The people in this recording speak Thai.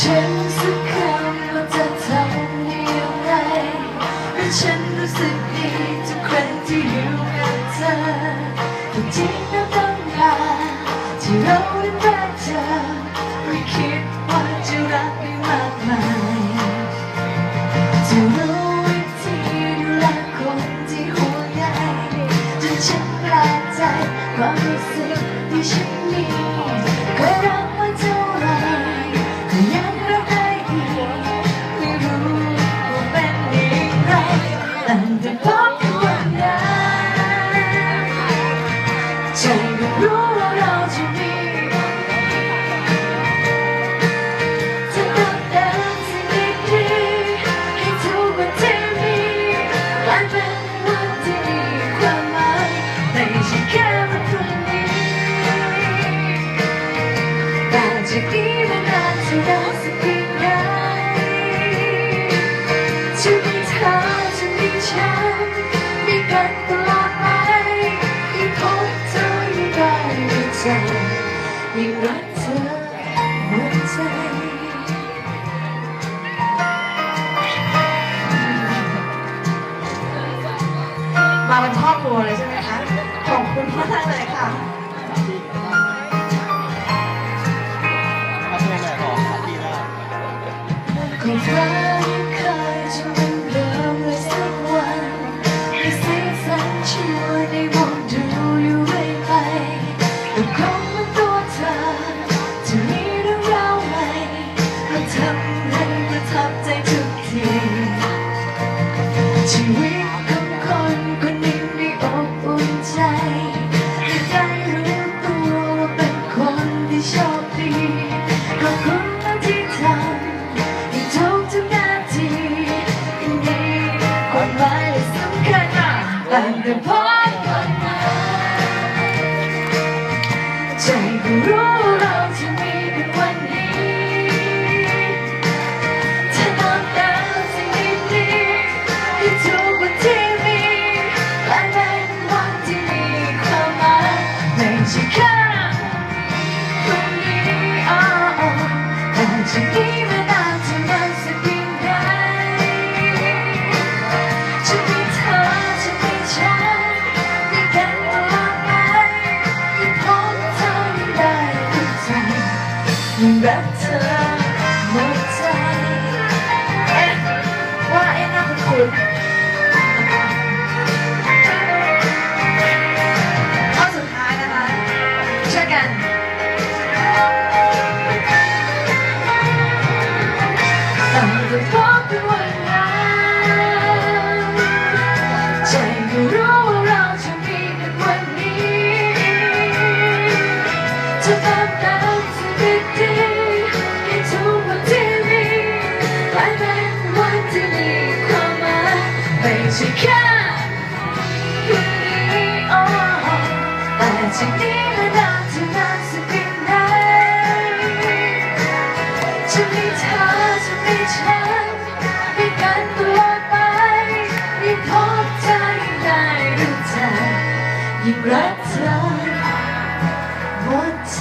ฉันสักคำว่าจะทำได้ย่างไรและฉันรู้สึกดีทุกครั้งที่อยู่กับเธอแต่จริงแล้วต้องการที่เราได้รักเธอไม่คิดว่าจะรักได้มากมายจะรู้วิธีดูแลคนที่ห่วงใยจนฉันแปลกใจความรู้สึกที่ฉันมีเคยรัก จากนี้ไปนานเท่าไรสักเพียงใดจะมีเธอจะมีฉันมีกันตลอดไปยิ่งพบเธอยิ่งได้รู้ใจยิ่งรักเธอหมดใจมาเป็นครอบครัวเลยใช่ไหมคะขอบคุณมากเลยค่ะ ก็ฟ้ายังเคยจะเป็นเดิมเลยสักวันให้สีสันชั่ว พบกันมาใจก็รู้ ยิ่ ฉันแค่แต่จากนี้และนานถึงนานสักเพียงไหนจะมีเธอจะมีฉันมีกันตลอไปยิ่งพบเธอยิ่ด้รู้จยิ่งรักเธอหมดใจ